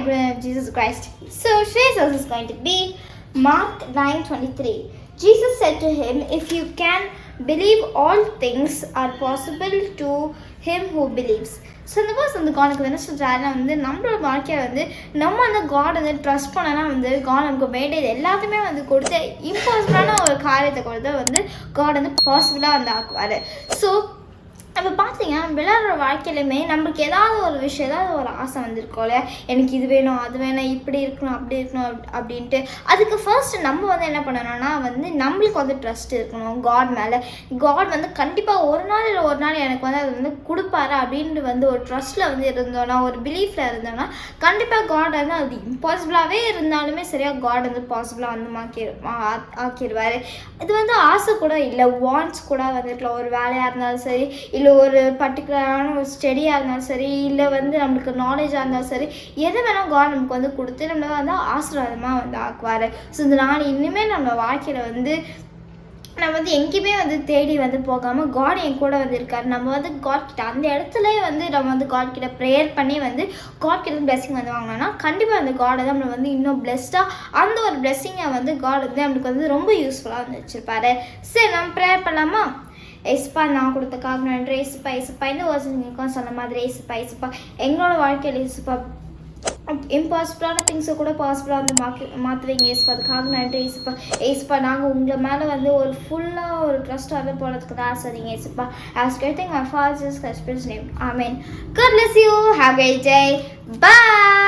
good of Jesus Christ. So today's verse is going to be Mark 9:23. Jesus said to him, If you can believe, all things are possible to him who believes. So இந்த verse வந்து கானுக்கு என்ன சொல்கிறாருன்னா வந்து நம்மளோட வாழ்க்கையை வந்து நம்ம அந்த காட் வந்து ட்ரஸ்ட் பண்ணனா வந்து காட் நமக்கு வேண்டியது எல்லாத்தையுமே வந்து கொடுத்து இம்பாசிபிளான ஒரு காரியத்தை கொடுத்து வந்து காட் வந்து பாசிபிளாக வந்து ஆக்குவார் ஸோ இப்போ பார்த்தீங்கன்னா விளையாடுற வாழ்க்கையிலுமே நம்மளுக்கு ஏதாவது ஒரு விஷயம் ஏதாவது ஒரு ஆசை வந்திருக்கோம் இல்லையா? எனக்கு இது வேணும் அது வேணும் இப்படி இருக்கணும் அப்படி இருக்கணும் அப்படின்ட்டு. அதுக்கு ஃபர்ஸ்ட் நம்ம வந்து என்ன பண்ணணும்னா வந்து நம்மளுக்கு வந்து ட்ரஸ்ட் இருக்கணும் காட் மேலே. காட் வந்து கண்டிப்பாக ஒரு நாள் இல்லை ஒரு நாள் எனக்கு வந்து அது வந்து கொடுப்பாரு? அப்படின்ட்டு வந்து ஒரு ட்ரஸ்ட்டில் வந்து இருந்தோன்னா ஒரு பிலீஃபில் இருந்தோன்னா கண்டிப்பாக காட் வந்து அது இம்பாசிபிளாகவே இருந்தாலுமே சரியாக காட் வந்து பாசிபிளாக வந்து மாக்கி ஆ- ஆக்கிடுவார் இது வந்து ஆசை கூட இல்லை வாண்ட்ஸ் கூட வந்துருக்கலாம். ஒரு வேலையாக இருந்தாலும் சரி இல்லை ஒரு பர்டிகுலரான ஒரு ஸ்டடியாக இருந்தாலும் சரி இல்லை வந்து நம்மளுக்கு நாலேஜாக இருந்தாலும் சரி எது வேணால் காட் நமக்கு வந்து கொடுத்து நம்மளை வந்து ஆசீர்வாதமாக வந்து ஆக்குவார். ஸோ இந்த நாள் இனிமேல் நம்ம வாழ்க்கையில் வந்து நம்ம வந்து எங்கேயுமே வந்து தேடி வந்து போகாமல் காட் என் கூட வந்து இருக்கார். நம்ம வந்து காட் கிட்ட அந்த இடத்துல வந்து நம்ம வந்து காட் கிட்ட ப்ரேயர் பண்ணி வந்து காட் கிட்ட பிளெஸிங் வந்து வாங்கினோம்னா கண்டிப்பாக அந்த காடை தான் நம்மளை வந்து இன்னும் பிளெஸ்டாக அந்த ஒரு பிளெஸ்ஸிங்கை வந்து காட் வந்து நம்மளுக்கு வந்து ரொம்ப யூஸ்ஃபுல்லாக வந்து வச்சுருப்பாரு. சரி நம்ம ப்ரேயர் பண்ணலாமா? ஏசுப்பா நான் கொடுத்தக்காக நன்றி ஏசுப்பா ஏசுப்பா. இந்த வருஷம் சொன்ன மாதிரி ஏசுப்பா ஏசுப்பா. எங்களோட வாழ்க்கையில் ஏசுப்பா. இம்பாசிபிளான திங்ஸை கூட பாசிபிளாக வந்து மாற்றி மாற்றுவீங்க ஏசுப்பா. அதுக்காக நன்றி ஏசுப்பா. ஏசுப்பா நாங்கள் உங்கள் மேலே வந்து ஒரு ஃபுல்லாக ஒரு ட்ரஸ்ட்டாக வந்து போகிறதுக்கு தான் ஆசைங்க ஏசுப்பா. As getting my father's husband's name I mean good less you have a jay boy